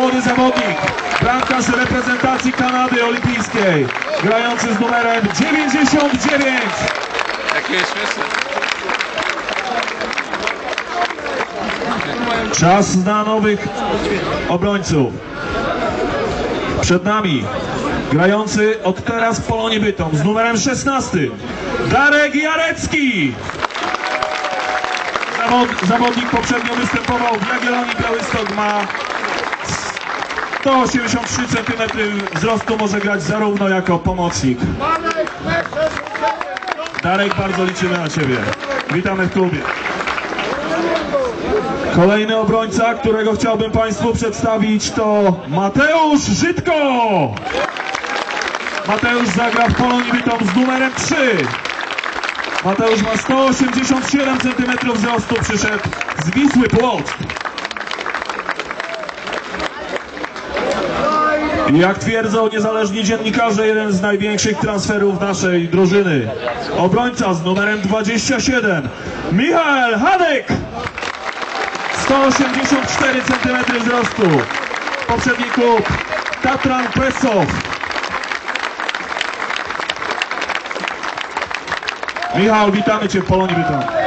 młody zawodnik, bramkarz reprezentacji Kanady Olimpijskiej, grający z numerem 99. Jakie śmieszne. Czas na nowych obrońców. Przed nami grający od teraz w Polonii Bytom z numerem 16 Darek Jarecki. Zawod, zawodnik poprzednio występował w Jagiellonii Białystok ma 183 cm wzrostu, może grać zarówno jako pomocnik. Darek, bardzo liczymy na Ciebie. Witamy w klubie. Kolejny obrońca, którego chciałbym Państwu przedstawić to Mateusz Żydko. Mateusz zagra w Polonii Bytom z numerem 3. Mateusz ma 187 cm wzrostu, przyszedł z Wisły Płock. Jak twierdzą niezależni dziennikarze, jeden z największych transferów naszej drużyny. Obrońca z numerem 27, Michał Hadek. 184 cm wzrostu. Poprzedni klub Tatran Presow. Michał, witamy Cię w Polonii Bytom.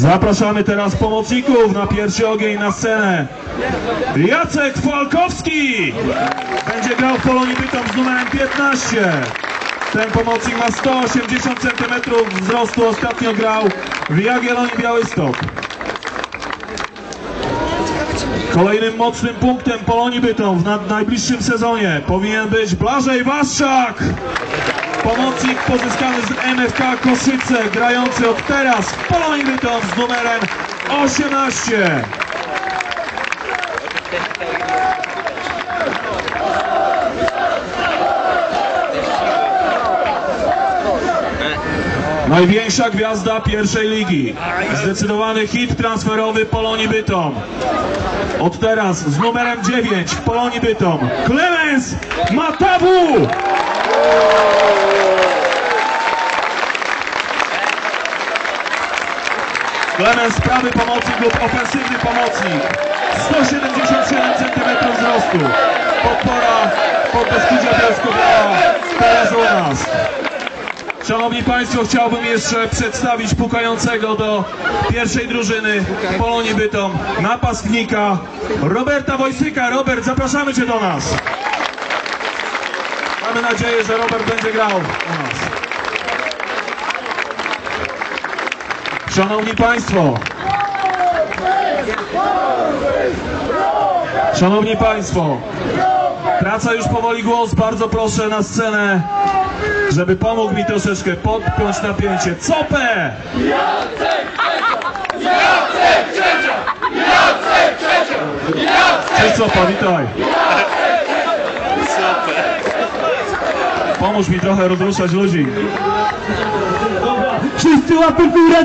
Zapraszamy teraz pomocników na pierwszy ogień na scenę. Jacek Falkowski będzie grał w Polonii Bytom z numerem 15. Ten pomocnik ma 180 cm wzrostu, ostatnio grał w Jagiellonii Białystok. Kolejnym mocnym punktem Polonii Bytom w najbliższym sezonie powinien być Blażej Waszczak. Pomocnik pozyskany z MFK Koszyce, grający od teraz w Polonii Bytom z numerem 18. Największa gwiazda pierwszej ligi. Zdecydowany hit transferowy Polonii Bytom. Od teraz z numerem 9 w Polonii Bytom. Klemens Matawu! Klemens prawy pomocnik lub ofensywny pomocnik. 177 cm wzrostu. Podpora pod Beskidzia Bielsko-Biała. Teraz u nas. Szanowni Państwo, chciałbym jeszcze przedstawić pukającego do pierwszej drużyny Polonii Bytom napastnika Roberta Wojsyka. Robert, zapraszamy Cię do nas. Mamy nadzieję, że Robert będzie grał u nas. Szanowni Państwo, Szanowni Państwo, Praca już powoli głos, bardzo proszę na scenę, żeby pomógł mi troszeczkę podpiąć napięcie. Copę! Cześć Copa, witaj. Pomóż mi trochę rozruszać ludzi. Wszyscy łapy w górę,